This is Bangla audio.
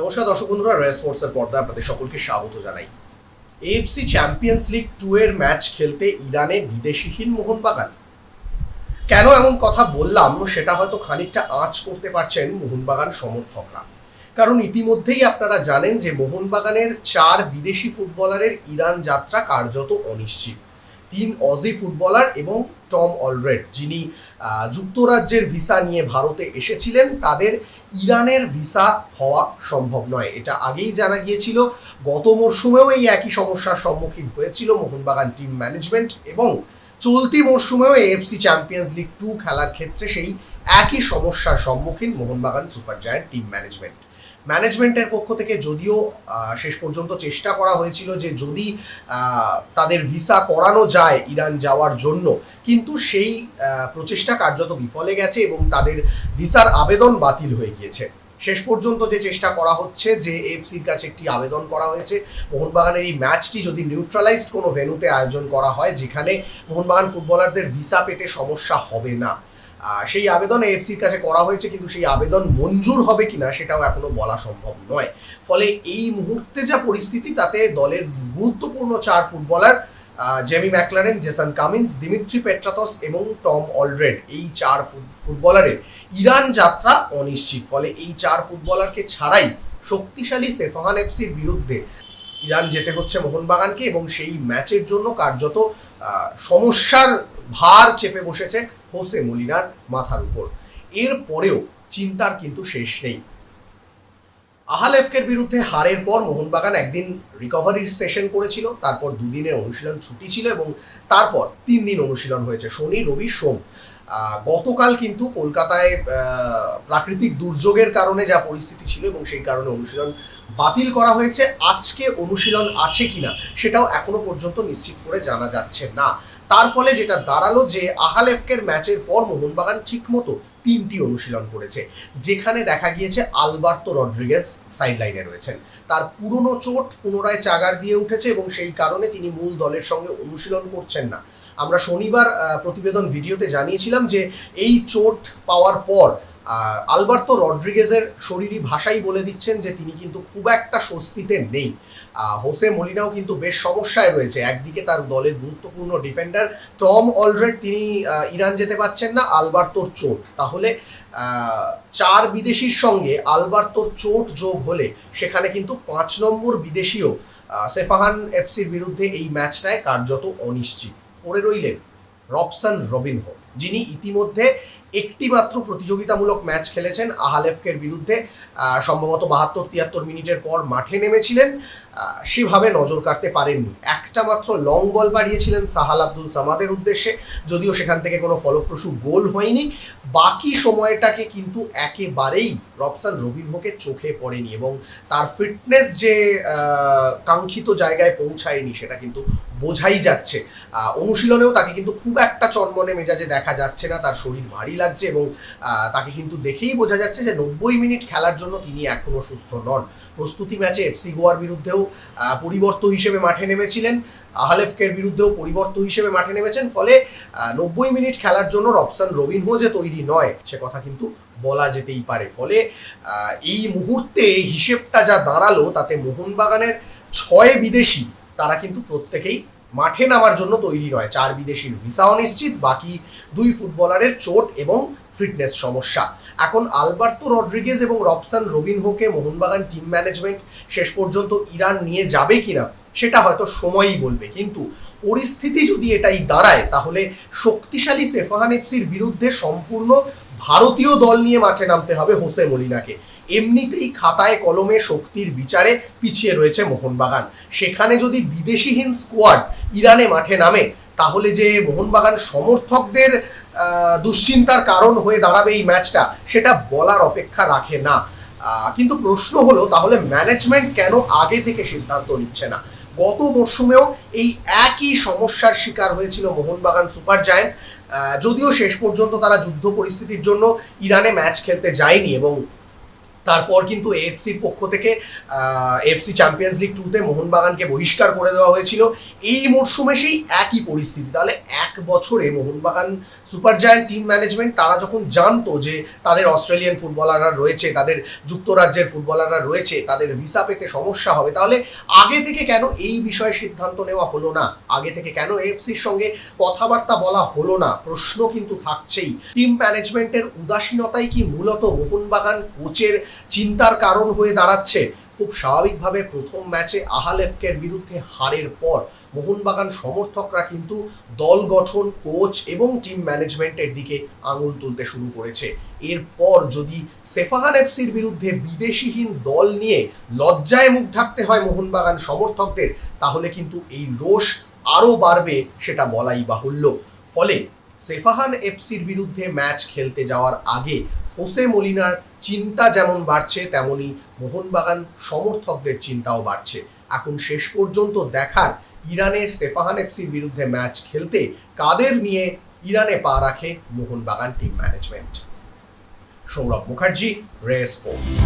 নমস্কার দর্শক বন্ধুরা রয়্যাল স্পোর্টসের পর্দায় আপনাদের সকলকে স্বাগত জানাই। এএফসি চ্যাম্পিয়ন্স লিগ টু এর ম্যাচ খেলতে ইরানে বিদেশিহীন মোহনবাগান। কেন এমন কথা বললাম? সেটা হয়তো খানিকটা আঁচ করতে পারছেন মোহনবাগান সমর্থকরা। কারণ ইতিমধ্যেই আপনারা জানেন যে মোহনবাগানের চার বিদেশি ফুটবলারের ইরান যাত্রা কার্যত অনিশ্চিত। তিন অজি ফুটবলার এবং টম অলরেড, যিনি যুক্তরাজ্যের ভিসা নিয়ে ভারতে এসেছিলেন, তাদের ইরানের ভিসা হওয়া সম্ভব নয়। এটা আগেই জানা গিয়েছিল। গত মরশুমেও এই একই সমস্যার সম্মুখীন হয়েছিল মোহনবাগান টিম ম্যানেজমেন্ট এবং চলতি মরশুমেও এএফসি চ্যাম্পিয়ন্স লিগ টু খেলার ক্ষেত্রে সেই একই সমস্যার সম্মুখীন Mohun Bagan super giant team management. ম্যানেজমেন্টের পক্ষ থেকে যদিও শেষ পর্যন্ত চেষ্টা করা হয়েছিল যে যদি তাদের ভিসা করানো যায় ইরান যাওয়ার জন্য। কিন্তু সেই প্রচেষ্টা কার্যত বিফলে গেছে এবং তাদের ভিসার আবেদন বাতিল হয়ে গিয়েছে। শেষ পর্যন্ত যে চেষ্টা করা হচ্ছে যে এফসির কাছে একটি আবেদন করা হয়েছে, মোহনবাগানের এই ম্যাচটি যদি নিউট্রালাইজড কোনো ভেন্যুতে আয়োজন করা হয়, যেখানে মোহনবাগান ফুটবলারদের ভিসা পেতে সমস্যা হবে না। সেই আবেদন এফসির কাছে করা হয়েছে, কিন্তু সেই আবেদন মঞ্জুর হবে কিনা সেটাও এখনও বলা সম্ভব নয়। ফলে এই মুহূর্তে যা পরিস্থিতি, তাতে দলের গুরুত্বপূর্ণ চার footballer Jamie McLaren, Jason Cummins, Dimitri Petratos এবং টম অলরেড, এই চার ফুটবলারের ইরান যাত্রা অনিশ্চিত। ফলে এই চার ফুটবলারকে ছাড়াই শক্তিশালী সেফাহান এফসির বিরুদ্ধে ইরান যেতে হচ্ছে মোহনবাগানকে এবং সেই ম্যাচের জন্য কার্যত সমস্যার ভার চেপে বসেছে হোসে মলিনার মাথার উপর। এর পরেও চিন্তার কিন্তু শেষ নেই। আহালেফকের বিরুদ্ধে হারের পর মোহনবাগান একদিন রিকভারির সেশন করেছিল, তারপর দুদিনের অনুশীলন ছুটি ছিল এবং তারপর তিন দিন অনুশীলন হয়েছে, শনি, রবি, সোম। গতকাল কিন্তু কলকাতায় প্রাকৃতিক দুর্যোগের কারণে যা পরিস্থিতি ছিল এবং সেই কারণে অনুশীলন বাতিল করা হয়েছে। আজকে অনুশীলন আছে কিনা সেটাও এখনও পর্যন্ত নিশ্চিত করে জানা যাচ্ছে না। তার ফলে যেটা দাঁড়াল যে আহালেফকের ম্যাচের পর মোহনবাগান ঠিকমতো তিনটি অনুশীলন করেছে, যেখানে দেখা গিয়েছে আলবার্তো রড্রিগেস সাইড লাইনে রয়েছেন। তার পুরনো চোট পুনরায় চাগার দিয়ে উঠেছে এবং সেই কারণে তিনি মূল দলের সঙ্গে অনুশীলন করছেন না। আমরা শনিবার প্রতিবেদন ভিডিওতে জানিয়েছিলাম যে এই চোট পাওয়ার পর আলবার্তো রড্রিগেজের শরীরী ভাষাই বলে দিচ্ছেন যে তিনি কিন্তু খুব একটা স্বস্তিতে নেই। হোসে মলিনাও কিন্তু বেশ সমস্যায় রয়েছে। একদিকে তার দলের গুরুত্বপূর্ণ ডিফেন্ডার টম অলরেড, তিনি ইরান যেতে পারছেন না, আলবার্তোর চোট। তাহলে চার বিদেশির সঙ্গে আলবার্তোর চোট যোগ হলে সেখানে কিন্তু পাঁচ নম্বর বিদেশিও সেফাহান এফসির বিরুদ্ধে এই ম্যাচটায় কার্যত অনিশ্চিত। পড়ে রইলেন রবসান রবিনহো, যিনি ইতিমধ্যে একটি মাত্র প্রতিযোগিতামূলক ম্যাচ খেলেছেন আহালেফকের বিরুদ্ধে। সম্ভবত বাহাত্তর, তিয়াত্তর মিনিটের পর মাঠে নেমেছিলেন। সেভাবে নজর কাটতে পারেননি। একটা মাত্র লং বল বাড়িয়েছিলেন সাহাল আব্দুল সামাদের উদ্দেশ্যে, যদিও সেখান থেকে কোনো ফলপ্রসূ গোল হয়নি। বাকি সময়টাকে কিন্তু একেবারেই রবসান রবিনহোকে চোখে পড়েনি এবং তার ফিটনেস যে কাঙ্ক্ষিত জায়গায় পৌঁছায়নি সেটা কিন্তু বোঝাই যাচ্ছে। অনুশীলনেও তাকে কিন্তু খুব একটা চনমনে মেজাজে দেখা যাচ্ছে না, তার শরীর ভারী লাগছে এবং তাকে কিন্তু দেখেই বোঝা যাচ্ছে যে নব্বই মিনিট খেলার জন্য তিনি এখনও সুস্থ নন। প্রস্তুতি ম্যাচে এফসি গোয়ার বিরুদ্ধেও পরিবর্ত হিসেবে মাঠে নেমেছিলেন। আহালেফকের বিরুদ্ধেও পরিবর্ত হিসেবে মাঠে নেমেছেন। ফলে নব্বই মিনিট খেলার জন্য রবসান রবিনহো যে তৈরি নয়, সে কথা কিন্তু বলা যেতেই পারে। ফলে এই মুহূর্তে হিসেবটা যা দাঁড়াল, তাতে মোহনবাগানের ছয় বিদেশি, তারা কিন্তু প্রত্যেকেই মাঠে নামার জন্য তৈরি নয়। চার বিদেশির ভিসা অনিশ্চিত বাকি দুই ফুটবলারের চোট এবং ফিটনেস সমস্যা। এখন আলবার্তো রড্রিগেজ এবং রবসান রবিনহোকে মোহনবাগান টিম ম্যানেজমেন্ট শেষ পর্যন্ত ইরান নিয়ে যাবে কিনা, সেটা হয়তো সময়ই বলবে। কিন্তু পরিস্থিতি যদি এটাই দাঁড়ায়, তাহলে শক্তিশালী সেফাহান এফসির বিরুদ্ধে সম্পূর্ণ ভারতীয় দল নিয়ে মাঠে নামতে হবে হোসে মলিনাকে। এমনিতেই খাতায় কলমে শক্তির বিচারে পিছিয়ে রয়েছে মোহনবাগান। সেখানে যদি বিদেশিহীন স্কোয়াড ইরানে মাঠে নামে, তাহলে যে মোহনবাগান সমর্থকদের দুশ্চিন্তার কারণ হয়ে দাঁড়াবে এই ম্যাচটা, সেটা বলার অপেক্ষা রাখে না। কিন্তু প্রশ্ন হলো, তাহলে ম্যানেজমেন্ট কেন আগে থেকে সিদ্ধান্ত নিচ্ছে না? গত মরশুমেও এই একই সমস্যার শিকার হয়েছিল মোহনবাগান সুপার জায়েন্ট। যদিও শেষ পর্যন্ত তারা যুদ্ধ পরিস্থিতির জন্য ইরানে ম্যাচ খেলতে যায়নি এবং তারপর কিন্তু এএফসির পক্ষ থেকে এফসি চ্যাম্পিয়ন্স লিগ টুতে মোহনবাগানকে বহিষ্কার করে দেওয়া হয়েছিল। এই মরশুমে সেই একই পরিস্থিতি। তাহলে এক বছরে Mohun Bagan super giant team management, তারা যখন জানতো যে তাদের অস্ট্রেলিয়ান ফুটবলাররা রয়েছে, তাদের যুক্তরাজ্যের ফুটবলাররা রয়েছে, তাদের ভিসা পেতে সমস্যা হবে, তাহলে আগে থেকে কেন এই বিষয়ে সিদ্ধান্ত নেওয়া হলো না? আগে থেকে কেন এফসির সঙ্গে কথাবার্তা বলা হলো না? প্রশ্ন কিন্তু থাকছেই। টিম ম্যানেজমেন্টের উদাসীনতাই কি মূলত মোহনবাগান কোচের চিন্তার কারণ হয়ে দাঁড়াচ্ছে। খুব স্বাভাবিকভাবে প্রথম ম্যাচে আহালেফকের বিরুদ্ধে হারের পর মোহনবাগান সমর্থকরা কিন্তু দল গঠন, কোচ এবং টিম ম্যানেজমেন্টের দিকে আঙুল তুলতে শুরু করেছে। এরপর যদি সেফাহান এফসির বিরুদ্ধে বিদেশিহীন দল নিয়ে লজ্জায় মুখ ঢাকতে হয় মোহনবাগান সমর্থকদের, তাহলে কিন্তু এই রোষ আরও বাড়বে সেটা বলাই বাহুল্য। ফলে সেফাহান এফসির বিরুদ্ধে ম্যাচ খেলতে যাওয়ার আগে হোসে মলিনার চিন্তা যেমন বাড়ছে, তেমনি মোহনবাগান সমর্থকদের চিন্তাও বাড়ছে। এখন শেষ পর্যন্ত দেখার ইরানের সেফাহান এফসির বিরুদ্ধে ম্যাচ খেলতে কাদের নিয়ে ইরানে পা রাখে মোহনবাগান টিম ম্যানেজমেন্ট সৌরভ মুখার্জি রে স্পোর্টস।